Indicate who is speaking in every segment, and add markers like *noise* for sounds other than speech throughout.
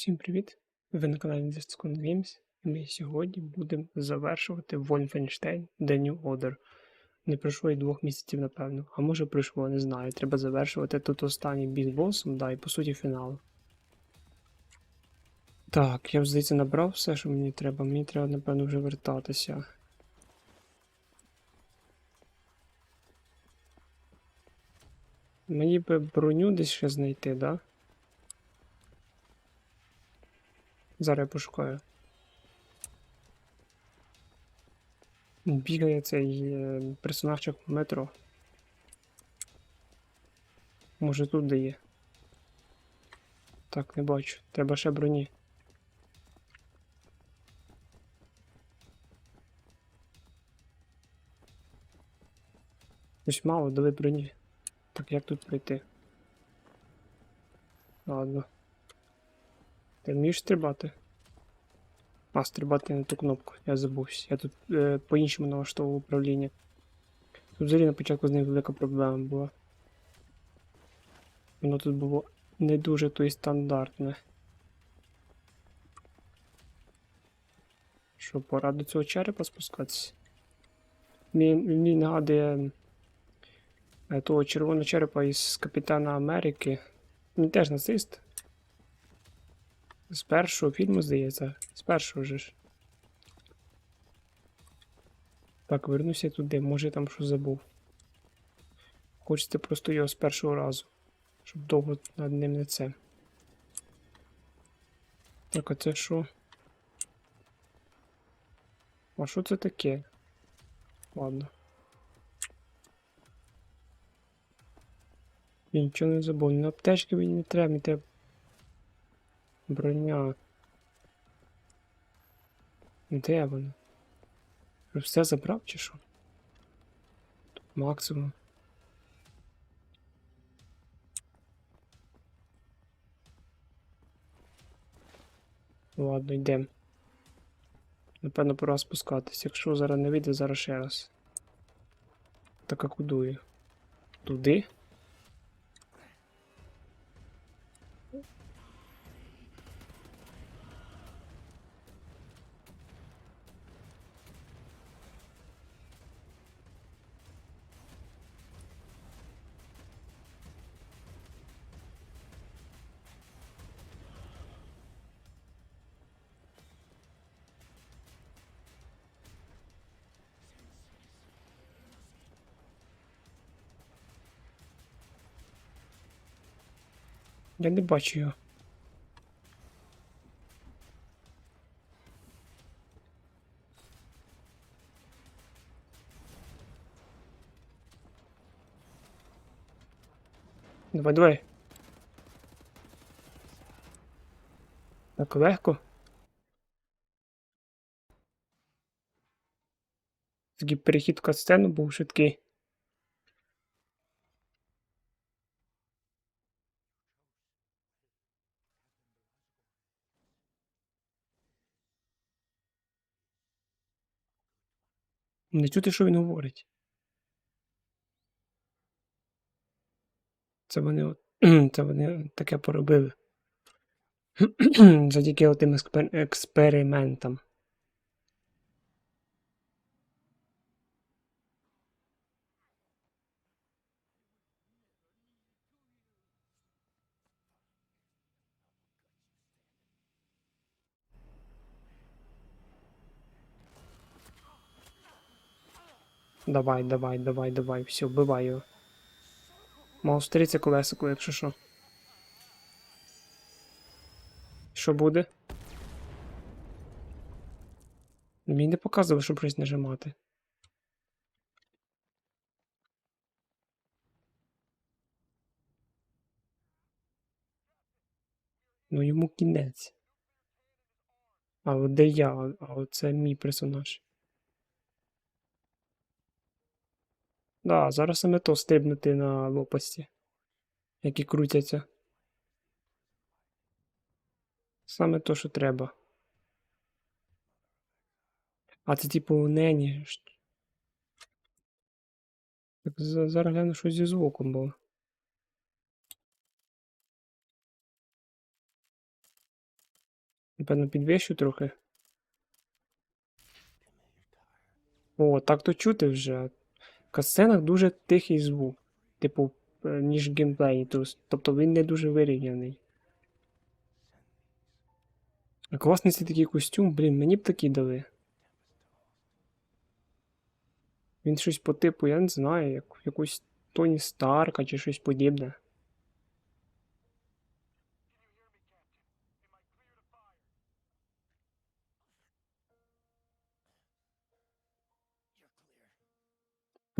Speaker 1: Всім привіт! Ви на каналі Discon Games і ми сьогодні будемо завершувати Wolfenstein The New Order. Не пройшло і двох місяців, напевно. А може пройшло, не знаю. Треба завершувати тут останній біс босом, да, і по суті фінал. Так, я здається набрав все, що мені треба. Мені треба, напевно, вже вертатися. Мені би броню десь ще знайти, да? Зараз я пошукаю. Бігає цей е, персонажчик в метро. Може тут де є. Так, не бачу. Треба ще броні. Ось мало, дали броні. Так, як тут пройти? Ладно. Ти вмієш стрибати? А, стрибати на ту кнопку, я забувся. Я тут е, по-іншому налаштовував управління. Тут взагалі на початку з ним велика проблема була. Воно тут було не дуже то й стандартне. Що, пора до цього черепа спускатися? Мені, нагадує е, того червоного черепа із Капітана Америки. Він теж нацист. З першого фільму, здається. З першого же ж. Так, вернуся туди, може там що забув. Хочеться просто його з першого разу. Щоб довго над ним не це. Так, а це що? А що це таке? Ладно. Я нічого не забув. На аптечки мені не треба, мені треба Броня. Де вона? Вже Все забрав чи що? Тут максимум. Ладно, йдемо. Напевно, пора спускатись. Якщо зараз не вийде, зараз ще раз. Так а куди? Туди? Я не бачу його. Давай, давай. Так легко. Такий перехід в катсцену був швидкий. Не чути, що він говорить. Це вони *clears throat* це вони таке поробили. *clears throat* Завдяки тим експер... експериментам. Давай, давай, давай, давай, все, вбивай його. Мав стріться колесико, якщо що. Що буде? Мені не показували, щоб щось нажимати. Ну йому кінець. А от де я? А от це мій персонаж. Да, зараз саме то стрибнути на лопасті, які крутяться. Саме то, що треба. А це типу нені. Так зараз гляну, що зі звуком було. Напевно, підвищу трохи. О, так то чути вже. В катсценах дуже тихий звук. Типу, е, ніж в геймплеї. Тобто він не дуже вирівняний. А класний цей такий костюм, блін, мені б такий дали. Він щось по типу, я не знаю, як якусь Тоні Старка чи щось подібне.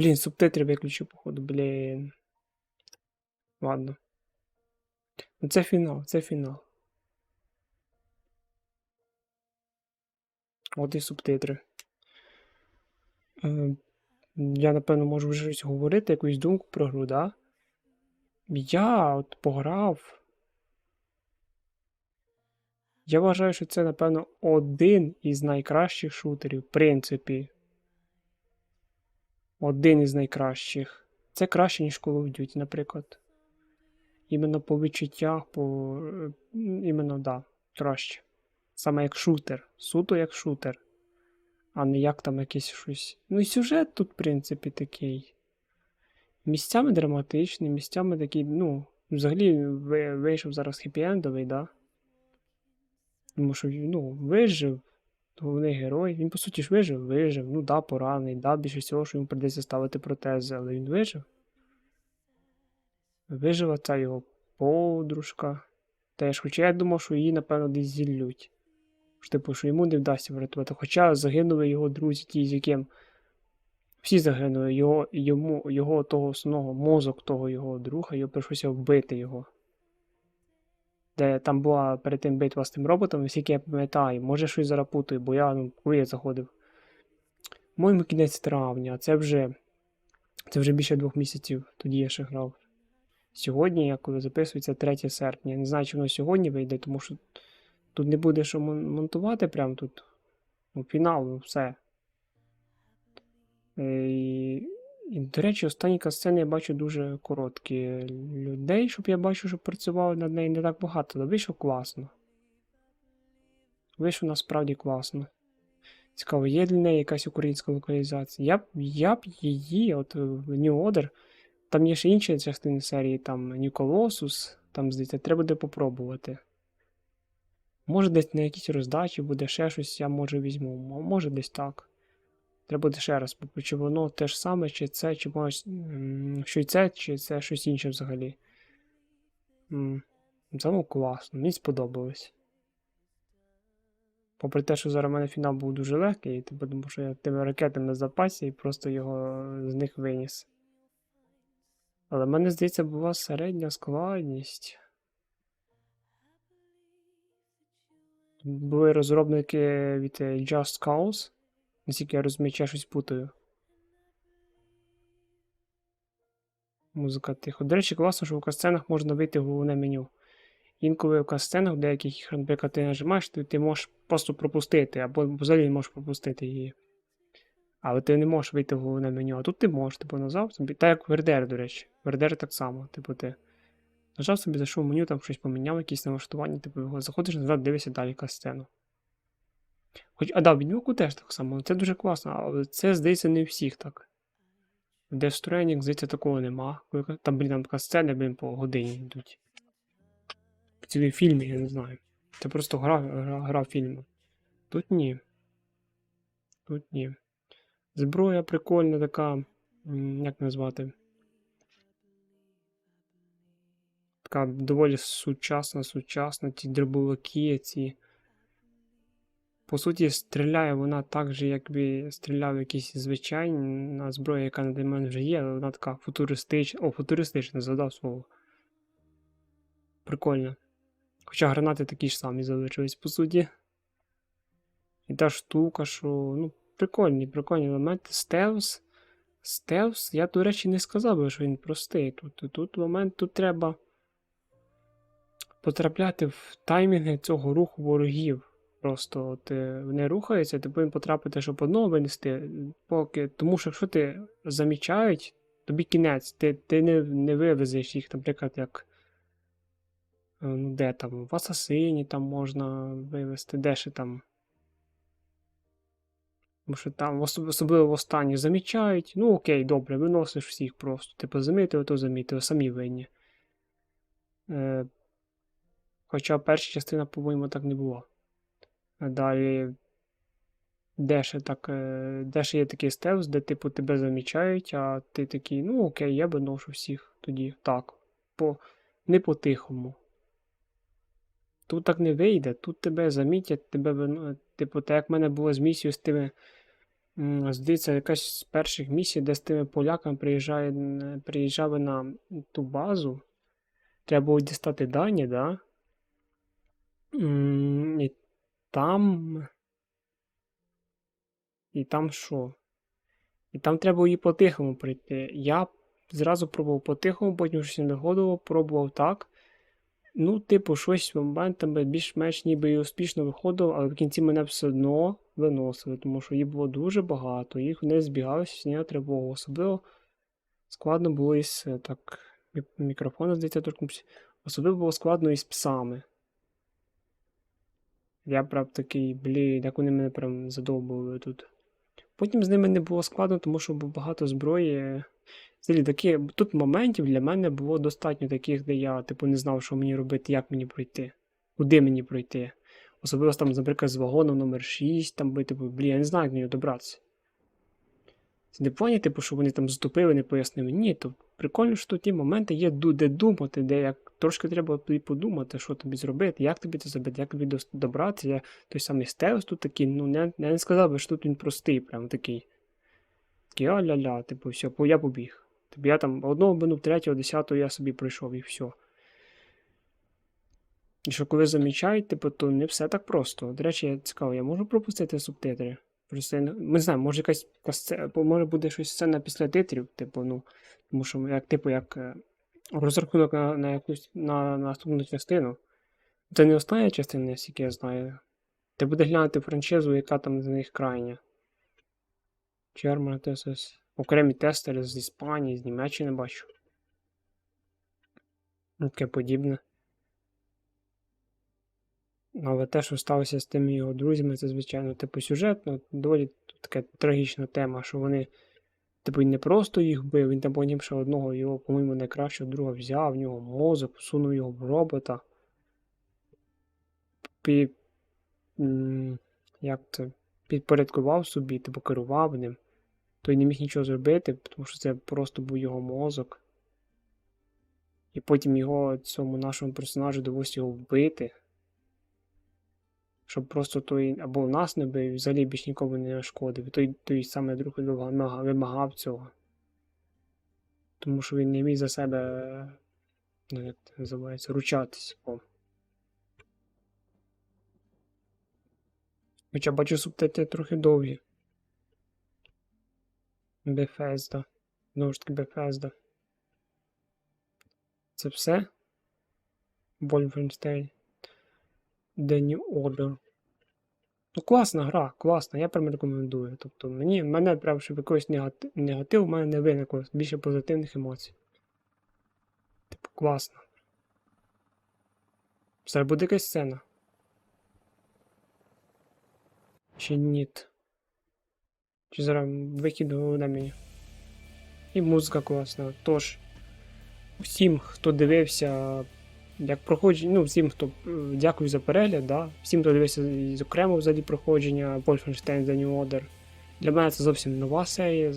Speaker 1: Блін, субтитри виключу, походу, блін. Ладно. Ну це фінал, це фінал. От і субтитри. Е, я, напевно, можу вже щось говорити, якусь думку про гру, да? Я от пограв. Я вважаю, що це, напевно, один із найкращих шутерів, в принципі. Один із найкращих. Це краще, ніж Call of Duty, наприклад. Іменно по відчуттях, по. е, Іменно, да, краще. Саме як шутер. Суто як шутер. А не як там якесь щось. Ну і сюжет тут, в принципі, такий. Місцями драматичний, місцями такий, ну, взагалі вийшов зараз хеппі-ендовий, да? Тому що, ну, вижив головний герой. Він, по суті, ж вижив, вижив. Ну, да, поранений, да, більше всього, що йому прийдеться ставити протези, але він вижив. Вижила ця його подружка. Теж, хоча я думав, що її, напевно, десь зіллють. Що, типу, що йому не вдасться врятувати. Хоча загинули його друзі, ті, з яким. Всі загинули, його, йому, його того основного мозок того його друга, його прийшлося вбити його. Де там була перед тим битва з тим роботом, скільки я пам'ятаю, може щось зарапутую, бо я, ну, коли я заходив. Моєму кінець травня, це вже. Це вже більше двох місяців, тоді я ще грав. Сьогодні, я коли записується 3 серпня. Не знаю, чи воно сьогодні вийде, тому що тут не буде що монтувати прямо тут. Ну, фінал, ну все. Е, і, до речі, останні касцени я бачу дуже короткі. Людей, щоб я бачу, що працювали над нею не так багато, але вийшло класно. Вийшло насправді класно. Цікаво, є для неї якась українська локалізація. Я б, я б її, от New Order, там є ще інші частини серії, там New Colossus, там, здається, треба буде попробувати. Може, десь на якійсь роздачі буде ще щось, я може візьму. Може десь так. Треба буде ще раз, чи воно те ж саме, чи це, чи може, що це, чи це щось інше взагалі. Загалом класно, мені сподобалось. Попри те, що зараз у мене фінал був дуже легкий, типу, тому що я тими ракетами на запасі і просто його з них виніс. Але в мене, здається, була середня складність. Були розробники від е, Just Cause. Наскільки я розумію, я щось путаю. Музика тихо. До речі, класно, що в касценах можна вийти в головне меню. Інколи в касценах, в деяких іграх, наприклад, ти нажимаєш, ти, ти можеш просто пропустити, або взагалі не можеш пропустити її. Але ти не можеш вийти в головне меню. А тут ти можеш, типу, нажав собі. Так як в RDR, до речі. В RDR так само. Типу, ти нажав собі, зайшов в меню, там щось поміняв, якісь налаштування, типу, його заходиш назад, дивишся далі касцену. Хоч, а да, в Відьмаку теж так само. Це дуже класно, але це, здається, не у всіх так. В Stranding, здається, такого нема. Там, блін, там така сцена, блін, по годині йдуть. Цілий фільм, я не знаю. Це просто гра, гра, гра фільму. Тут ні. Тут ні. Зброя прикольна така. Як назвати? Така доволі сучасна, сучасна, ті дробовики, ці. По суті, стріляє вона так же, якби стріляв якийсь звичайна зброя, яка на мене вже є, але вона така футуристична. О, футуристична, згадав слово. Прикольно. Хоча гранати такі ж самі залишились, по суті. І та штука, що. Ну, прикольні, прикольні елементи. Стелс. Стелс, я, до речі, не сказав би, що він простий. Тут, тут момент, тут треба потрапляти в таймінги цього руху ворогів. Просто от, е, вони рухаються, ти повинен потрапити, щоб одного винести, поки. Тому що якщо ти замічають, тобі кінець, ти, ти не, не вивезеш їх, наприклад, як ну де там, в Асасині там можна вивести, де ще там. Тому що там особливо в останніх замічають. Ну окей, добре, виносиш всіх просто. Типу, замітили, то замітили, самі винні. Е, хоча перша частина, по-моєму, так не було. Далі. Де ще так, е, де ще є такий стелс, де типу тебе замічають, а ти такий, ну окей, я виношу всіх тоді. Так. По, не по-тихому. Тут так не вийде, тут тебе замітять, тебе вино... Типу, так як в мене було з місією з тими. Здається, якась з перших місій, де з тими поляками приїжджає, приїжджали на ту базу. Треба було дістати дані, да? І там. І там що? І там треба було її по-тихому пройти. Я зразу пробував по-тихому, потім щось не доходило, пробував так. Ну, типу, щось моментами більш-менш ніби і успішно виходило, але в кінці мене все одно виносили, тому що їх було дуже багато, їх не збігалися, зняти тривогу. Особливо складно було із так, мі- мікрофона, здається, торкнувся. Особливо було складно із псами. Я прям такий, блін, як вони мене прям задовбували тут. Потім з ними не було складно, тому що було багато зброї. Взагалі, такі, тут моментів для мене було достатньо таких, де я, типу, не знав, що мені робити, як мені пройти, куди мені пройти. Особливо там, наприклад, з вагоном номер 6, там би, типу, блін, я не знаю, як мені добратися. Це не плані, типу, що вони там заступили, не пояснили. Ні, то прикольно, що ті моменти є, де думати, де як трошки треба тобі подумати, що тобі зробити, як тобі це зробити, як тобі добратися. Той самий стелс тут такий, ну не, я не сказав би, що тут він простий, прям такий. Такий а-ля-ля, типу, все, я побіг. Тобто я там одного минув, третього, десятого я собі пройшов і все. І що коли замічають, типу, то не все так просто. До речі, я цікаво, я можу пропустити субтитри? Просто я не, не знаємо, може якась, якась може буде щось сцена після титрів, типу, ну, тому що як, типу, як е, розрахунок на, на якусь на, на наступну частину. Це не остання частина, наскільки я знаю. Ти буде глянути франшизу, яка там з них крайня. Чермана ТСС. Окремі тестери з Іспанії, з Німеччини бачу. Ну, Таке подібне. Але те, що сталося з тими його друзями, це, звичайно, типу сюжетно, доволі така трагічна тема, що вони, типу, не просто їх вбив, він там потім ще одного його, по-моєму, найкращого друга взяв, в нього мозок, всунув його в робота. Пі... Як це? Підпорядкував собі, типу керував ним. Той не міг нічого зробити, тому що це просто був його мозок. І потім його цьому нашому персонажу довелося його вбити. Щоб просто той або нас не бив, взагалі більш нікому не нашкодив. Той, той саме друг вимагав, цього. Тому що він не міг за себе, ну як це називається, ручатись. Хоча бачу субтитри трохи довгі. Bethesda. Знову ж таки Bethesda. Це все? Wolfenstein. The New Order. Ну, класна гра, класна, я прям рекомендую. Тобто мені, мене прям, щоб якийсь негатив, негатив у мене не виникло, більше позитивних емоцій. Типу, класно. Зараз буде якась сцена. Чи ні? Чи зараз вихід головне мені. І музика класна. Тож, всім, хто дивився, як проходження, ну, всім, хто е, дякую за перегляд, да? всім, хто дивився із окремо взагалі проходження Wolfenstein The New Order. Для мене це зовсім нова серія,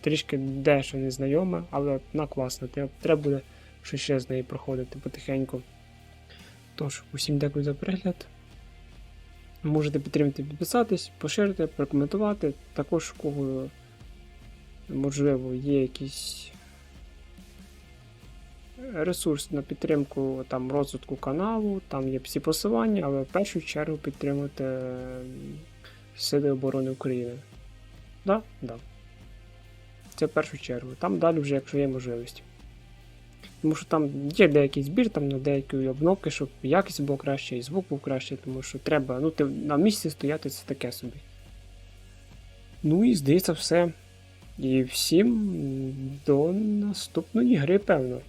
Speaker 1: трішки дещо незнайома, але вона класна. Треба- буде щось ще з неї проходити потихеньку. Тож, усім дякую за перегляд. Можете підтримати, підписатись, поширити, прокоментувати. Також кого, можливо, є якісь ресурс на підтримку там, розвитку каналу, там є всі посилання, але в першу чергу підтримати Сили оборони України. Да? Да. Це в першу чергу. Там далі вже, якщо є можливість. Тому що там є деякий збір там на деякі обновки, щоб якість була краще, і звук був краще, тому що треба, ну, ти на місці стояти це таке собі. Ну і здається, все. І всім до наступної гри, певно.